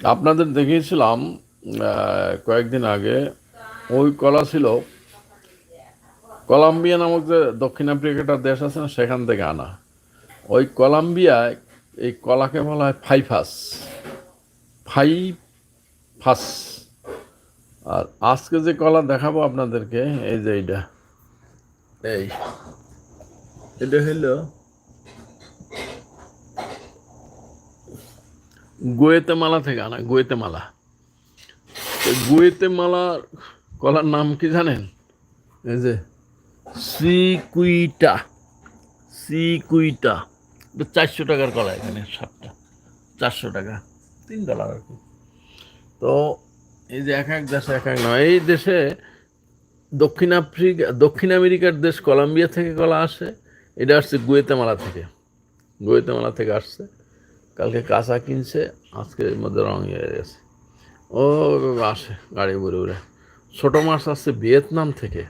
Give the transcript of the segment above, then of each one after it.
আপনাদের দেখিয়েছিলাম কয়েকদিন আগে ওই কলা ছিল। কলম্বিয়া নামক যে দক্ষিণ আফ্রিকাটার দেশ আছে না, সেখান থেকে আনা। ওই কলম্বিয়ায় এই কলাকে বলা হয় ফাইফাস। ফাইফাস। আর আজকে যে কলা দেখাবো আপনাদেরকে, এই যে এইটা। এই, এটা হলো গোয়েতেমালা থেকে আনা, গোয়েতেমালা। তো গোয়েতেমালার কলার নাম কি জানেন? এই যে, সিকুইটা সিকুইটা। চারশো টাকার কলা এখানে সাতটা, চারশো টাকা, তিন ডলার আর কি। তো এই যে এক এক দেশে এক এক নয়, এই দেশে দক্ষিণ আফ্রিকা, দক্ষিণ আমেরিকার দেশ কলম্বিয়া থেকে কলা আসে, এটা আসছে গুয়েতেমালা থেকে গুয়েতেমালা থেকে আসছে। কালকে কাঁচা কিনছে, আজকে এর মধ্যে রং হয়ে গেছে। ও আসে গাড়ি ঘুরে ঘুরে। ছোটো মাছ আসছে ভিয়েতনাম থেকে।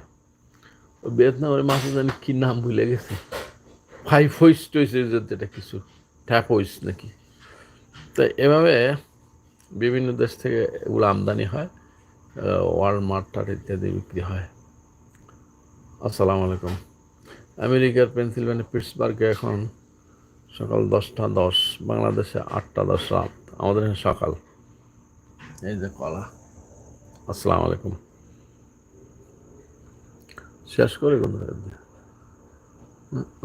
ও ভিয়েতনামের মাছের জানি কী নাম ভুলে গেছে। ফাইভ হইস টইসের যেটা কিছু, ট্যাপ হইস নাকি। তো এভাবে বিভিন্ন দেশ থেকে এগুলো আমদানি হয় ওয়ালমার্ট টার ইত্যাদি বিক্রি হয়। আসসালামু আলাইকুম। আমেরিকার পেনসিলভেনিয়া পিটসবার্গে এখন সকাল দশটা দশ, বাংলাদেশে আটটা দশ রাত, আমাদের এখানে সকাল। এই যে কলা। আসসালামু আলাইকুম। শেষ করে কোন